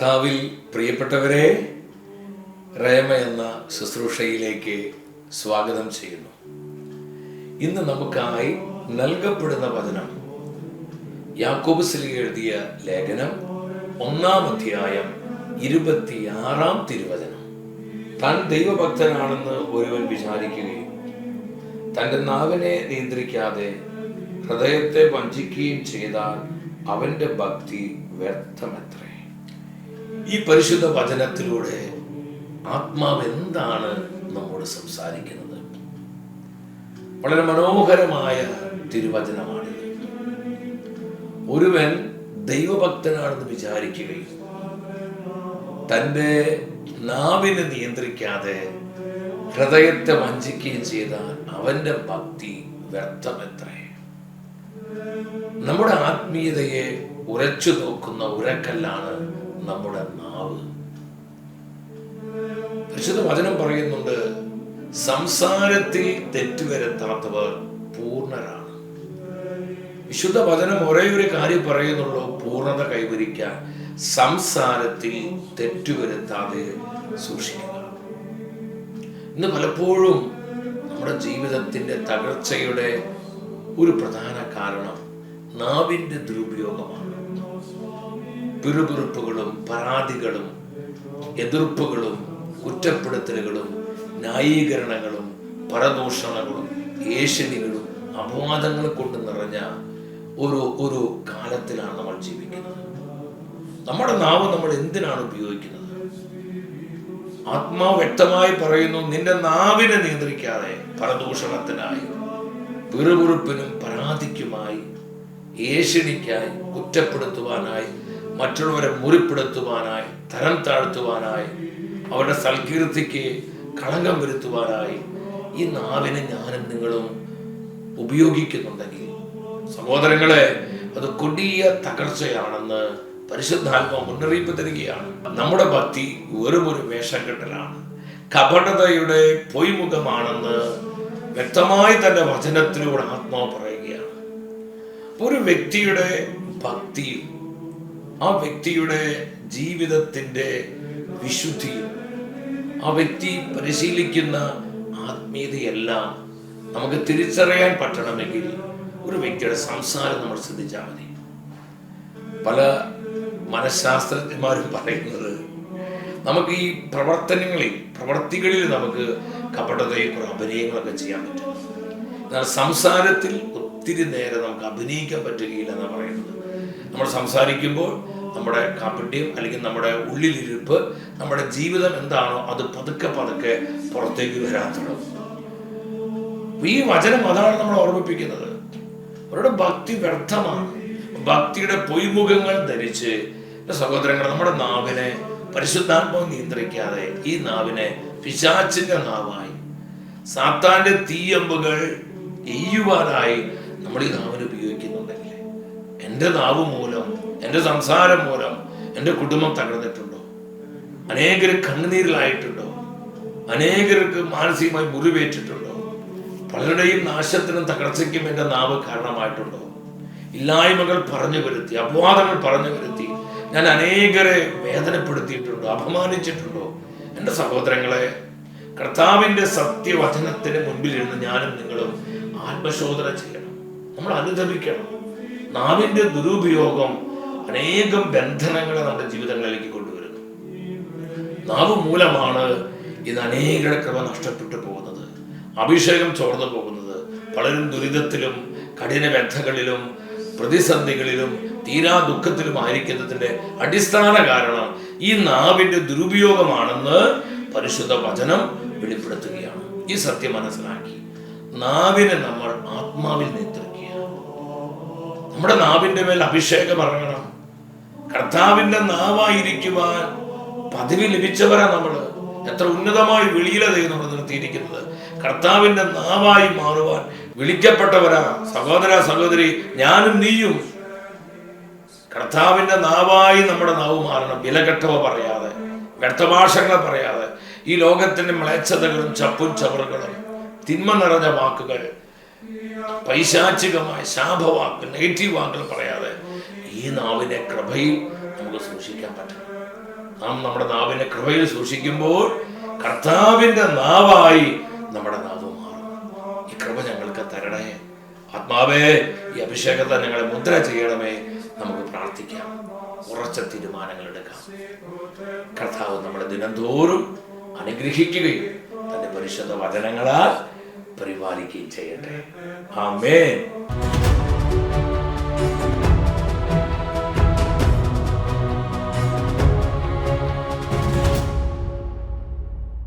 കർത്താവിൽ പ്രിയപ്പെട്ടവരെ റേമ എന്ന ശുശ്രൂഷയിലേക്ക് സ്വാഗതം ചെയ്യുന്നു. ഇന്ന് നമുക്കായി നൽകപ്പെടുന്ന വചനം യാക്കോബ് സ്ലീഹ എഴുതിയ ലേഖനം ഒന്നാം അധ്യായം ഇരുപത്തിയാറാം തിരുവചനം. താൻ ദൈവഭക്തനാണെന്ന് ഒരുവൻ വിചാരിക്കുകയും തന്റെ നാവിനെ നിയന്ത്രിക്കാതെ ഹൃദയത്തെ വഞ്ചിക്കുകയും ചെയ്താൽ അവന്റെ ഭക്തി വ്യർത്ഥമത്രേ. ഈ പരിശുദ്ധ വചനത്തിലൂടെ ആത്മാവ് എന്താണ് നമ്മോട് സംസാരിക്കുന്നത്? വളരെ മനോഹരമായ തിരുവചനമാണ് ഒരുവൻ ദൈവഭക്തനാണെന്ന് വിചാരിക്കുകയും തന്റെ നാവിനെ നിയന്ത്രിക്കാതെ ഹൃദയത്തെ വഞ്ചിക്കുകയും ചെയ്താൽ അവന്റെ ഭക്തി വ്യർത്ഥമെത്രേ. നമ്മുടെ ആത്മീയതയെ ഉരച്ചു നോക്കുന്ന ഉരക്കല്ലാണ് നമ്മുടെ നാവ് പരിശുദ്ധ വചനം പറയുന്നുണ്ട് സംസാരത്തിൽ തെറ്റുവരുത്താത്തവർ പൂർണരാണ്. വിശുദ്ധ വചനം ഒരേ ഒരു കാര്യം പറയുന്നുള്ളൂ പൂർണത കൈവരിക്കാൻ. സംസാരത്തിൽ തെറ്റുവരുത്താതെ സൂക്ഷിക്കുക. ഇന്ന് പലപ്പോഴും നമ്മുടെ ജീവിതത്തിന്റെ തകർച്ചയുടെ ഒരു പ്രധാന കാരണം നാവിന്റെ ദുരുപയോഗമാണ്. പിറുപിറുപ്പുകളും പരാതികളും എതിർപ്പുകളും കുറ്റപ്പെടുത്തലുകളും ന്യായീകരണങ്ങളും പരദൂഷണങ്ങളും ഏഷ്യണികളും അപവാദങ്ങൾ കൊണ്ട് നിറഞ്ഞ ഒരു ഒരു കാലത്തിലാണ് നമ്മൾ ജീവിക്കുന്നത്. നമ്മുടെ നാവ് നമ്മൾ എന്തിനാണ് ഉപയോഗിക്കുന്നത്? ആത്മാവ് വ്യക്തമായി പറയുന്നു നിന്റെ നാവിനെ നിയന്ത്രിക്കാതെ പരദൂഷണത്തിനായി പിറുപിറുപ്പിനും പരാതിക്കുമായി ഏഷ്യണിക്കായി കുറ്റപ്പെടുത്തുവാനായി മറ്റുള്ളവരെ മുറിപ്പെടുത്തുവാനായി തരം താഴ്ത്തുവാനായി അവരുടെ സൽകീർത്തിക്ക് കളങ്കം വരുത്തുവാനായി ഈ നാവിനെ ഞാനും നിങ്ങളും ഉപയോഗിക്കുന്നുണ്ടെങ്കിൽ. സഹോദരങ്ങളെ അത് കൊടിയ തകർച്ചയാണെന്ന് പരിശുദ്ധാത്മ മുന്നറിയിപ്പ് തരികയാണ്. നമ്മുടെ ഭക്തി വെറും ഒരു വേഷം കെട്ടലാണ് കപടതയുടെ പൊയ്മുഖമാണെന്ന് വ്യക്തമായി തന്റെ വചനത്തിലൂടെ ആത്മാവ് പറയുകയാണ്. ഒരു വ്യക്തിയുടെ ഭക്തിയും ആ വ്യക്തിയുടെ ജീവിതത്തിന്റെ വിശുദ്ധി ആ വ്യക്തി പരിശീലിക്കുന്ന ആത്മീയതയെല്ലാം നമുക്ക് തിരിച്ചറിയാൻ പറ്റണമെങ്കിൽ ഒരു വ്യക്തിയുടെ സംസാരം നമ്മൾ ശ്രദ്ധിച്ചാൽ മതി. പല മനഃശാസ്ത്രജ്ഞന്മാരും പറയുന്നത് നമുക്ക് ഈ പ്രവർത്തനങ്ങളിൽ പ്രവർത്തികളിൽ നമുക്ക് കപടതയും കുറേ അഭിനയങ്ങളൊക്കെ ചെയ്യാൻ പറ്റും. എന്നാൽ സംസാരത്തിൽ ഒത്തിരി നേരം നമുക്ക് അഭിനയിക്കാൻ പറ്റുകയില്ല എന്നാണ് പറയുന്നത്. നമ്മൾ സംസാരിക്കുമ്പോൾ നമ്മുടെ കാപ്പിട്ടിയും അല്ലെങ്കിൽ നമ്മുടെ ഉള്ളിലിരിപ്പ് നമ്മുടെ ജീവിതം എന്താണോ അത് പതുക്കെ പതുക്കെ പുറത്തേക്ക് വരാൻ തുടങ്ങും. ഈ വചനം അതാണ് നമ്മൾ ഓർമ്മിപ്പിക്കുന്നത്. അവരുടെ ഭക്തി വ്യർത്ഥമാണ്. ഭക്തിയുടെ പൊയ്മുഖങ്ങൾ ധരിച്ച് സഹോദരങ്ങൾ നമ്മുടെ നാവിനെ പരിശുദ്ധാത്മാവ് നിയന്ത്രിക്കാതെ ഈ നാവിനെ പിശാച്ചിന്റെ നാവായി സാത്താന്റെ തീയമ്പുകൾ എയ്യുവാനായി നമ്മൾ ഈ നാവിനെ ഉപയോഗിക്കുന്നുണ്ടെങ്കിൽ എന്റെ നാവ് മൂലം എന്റെ സംസാരം മൂലം എന്റെ കുടുംബം തകർന്നിട്ടുണ്ടോ? അനേകർ കണ്ണുനീരിലായിട്ടുണ്ടോ? അനേകർക്ക് മാനസികമായി മുറിവേറ്റിട്ടുണ്ടോ? പലരുടെയും നാശത്തിനും തകർച്ചയ്ക്കും എന്റെ നാവ് കാരണമായിട്ടുണ്ടോ? ഇല്ലായ്മകൾ പറഞ്ഞു വരുത്തി അപവാദങ്ങൾ പറഞ്ഞു വരുത്തി ഞാൻ അനേകരെ വേദനപ്പെടുത്തിയിട്ടുണ്ടോ അപമാനിച്ചിട്ടുണ്ടോ? എന്റെ സഹോദരങ്ങളെ കർത്താവിന്റെ സത്യവചനത്തിന് മുൻപിൽ ഇരുന്ന് ഞാനും നിങ്ങളും ആത്മശോധന ചെയ്യണം. നമ്മൾ അനുദമിക്കണം നാവിന്റെ ദുരുപയോഗം അനേകം ബന്ധനങ്ങളെ നമ്മുടെ ജീവിതങ്ങളിലേക്ക് കൊണ്ടുവരുന്നു. നാവ് മൂലമാണ് ഇത് അനേകരുടെ കൃപ നഷ്ടപ്പെട്ടു പോകുന്നത്. അഭിഷേകം ചോർന്നു പോകുന്നത്. പലരും ദുരിതത്തിലും കഠിന ബന്ധങ്ങളിലും പ്രതിസന്ധികളിലും തീരാ ദുഃഖത്തിലും ആയിരിക്കുന്നതിന്റെ അടിസ്ഥാന കാരണം ഈ നാവിന്റെ ദുരുപയോഗമാണെന്ന് പരിശുദ്ധ വചനം വെളിപ്പെടുത്തുകയാണ്. ഈ സത്യം മനസ്സിലാക്കി. നാവിനെ നമ്മൾ ആത്മാവിൽ നിയന്ത്രിക്കുക നമ്മുടെ നാവിന്റെ മേൽ അഭിഷേകം ഇറങ്ങണം. കർത്താവിന്റെ നാവായിരിക്കുവാൻ പദവി ലഭിച്ചവരാ നമ്മൾ എത്ര ഉന്നതമായി വെളിയില നമ്മൾ നിർത്തിയിരിക്കുന്നത്. കർത്താവിന്റെ നാവായി മാറുവാൻ വിളിക്കപ്പെട്ടവരാ സഹോദര സഹോദരി ഞാനും നീയും. കർത്താവിന്റെ നാവായി നമ്മുടെ നാവ് മാറണം. വിലകെട്ടവ പറയാതെ വ്യർത്ഥഭാഷകളെ പറയാതെ. ഈ ലോകത്തിന്റെ മ്ലേച്ഛതകളും ചപ്പും ചവറുകളും തിന്മ നിറഞ്ഞ വാക്കുകൾ പൈശാചികമായ ശാപവാക്ക് നെഗറ്റീവ് വാക്കുകൾ പറയാതെ ഈ നാവിനെ കൃപയിൽ നമുക്ക് സൂക്ഷിക്കാൻ പറ്റണം. നാം നമ്മുടെ നാവിനെ കൃപയിൽ സൂക്ഷിക്കുമ്പോൾ കർത്താവിന്റെ നാവായി നമ്മുടെ നാവ് മാറും. ഈ കൃപ ഞങ്ങൾക്ക് തരണേ ആത്മാവേ ഈ അഭിഷേകത്തെ ഞങ്ങളെ മുദ്ര ചെയ്യണമേ. നമുക്ക് പ്രാർത്ഥിക്കാം. ഉറച്ച തീരുമാനങ്ങൾ എടുക്കാം. കർത്താവ് നമ്മളെ ദിനംതോറും അനുഗ്രഹിക്കുകയും തന്റെ പരിശുദ്ധ വചനങ്ങളാൽ പരിപാലിക്കുകയും ചെയ്യട്ടെ ആമേൻ